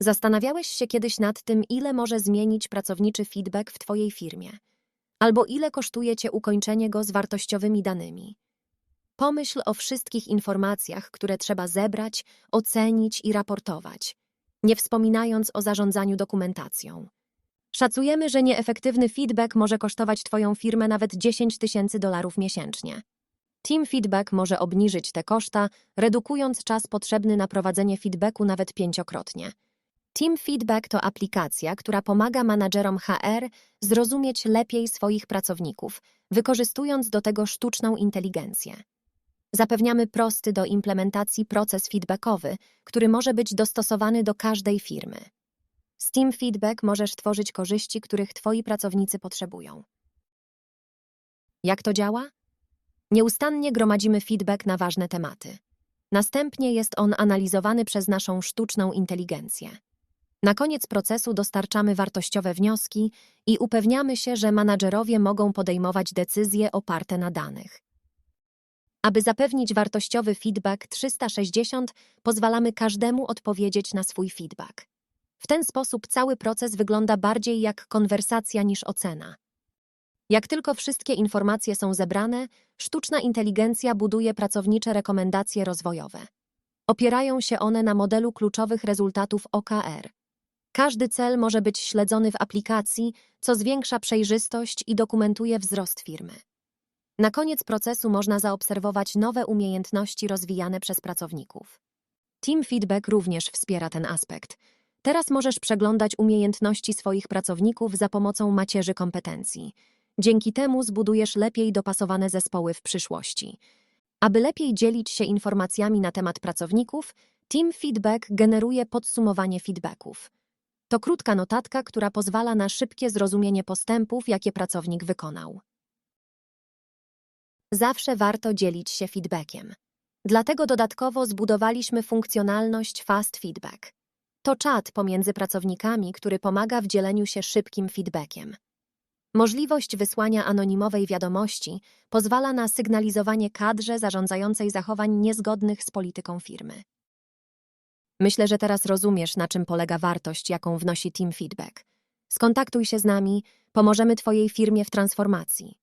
Zastanawiałeś się kiedyś nad tym, ile może zmienić pracowniczy feedback w Twojej firmie? Albo ile kosztuje Cię ukończenie go z wartościowymi danymi? Pomyśl o wszystkich informacjach, które trzeba zebrać, ocenić i raportować, nie wspominając o zarządzaniu dokumentacją. Szacujemy, że nieefektywny feedback może kosztować Twoją firmę nawet 10 tysięcy dolarów miesięcznie. Team Feedback może obniżyć te koszta, redukując czas potrzebny na prowadzenie feedbacku nawet pięciokrotnie. Team Feedback to aplikacja, która pomaga menadżerom HR zrozumieć lepiej swoich pracowników, wykorzystując do tego sztuczną inteligencję. Zapewniamy prosty do implementacji proces feedbackowy, który może być dostosowany do każdej firmy. Z Team Feedback możesz tworzyć korzyści, których Twoi pracownicy potrzebują. Jak to działa? Nieustannie gromadzimy feedback na ważne tematy. Następnie jest on analizowany przez naszą sztuczną inteligencję. Na koniec procesu dostarczamy wartościowe wnioski i upewniamy się, że menadżerowie mogą podejmować decyzje oparte na danych. Aby zapewnić wartościowy feedback 360, pozwalamy każdemu odpowiedzieć na swój feedback. W ten sposób cały proces wygląda bardziej jak konwersacja niż ocena. Jak tylko wszystkie informacje są zebrane, sztuczna inteligencja buduje pracownicze rekomendacje rozwojowe. Opierają się one na modelu kluczowych rezultatów OKR. Każdy cel może być śledzony w aplikacji, co zwiększa przejrzystość i dokumentuje wzrost firmy. Na koniec procesu można zaobserwować nowe umiejętności rozwijane przez pracowników. Team Feedback również wspiera ten aspekt. Teraz możesz przeglądać umiejętności swoich pracowników za pomocą macierzy kompetencji. Dzięki temu zbudujesz lepiej dopasowane zespoły w przyszłości. Aby lepiej dzielić się informacjami na temat pracowników, Team Feedback generuje podsumowanie feedbacków. To krótka notatka, która pozwala na szybkie zrozumienie postępów, jakie pracownik wykonał. Zawsze warto dzielić się feedbackiem. Dlatego dodatkowo zbudowaliśmy funkcjonalność Fast Feedback. To czat pomiędzy pracownikami, który pomaga w dzieleniu się szybkim feedbackiem. Możliwość wysłania anonimowej wiadomości pozwala na sygnalizowanie kadrze zarządzającej zachowań niezgodnych z polityką firmy. Myślę, że teraz rozumiesz, na czym polega wartość, jaką wnosi Team Feedback. Skontaktuj się z nami, pomożemy Twojej firmie w transformacji.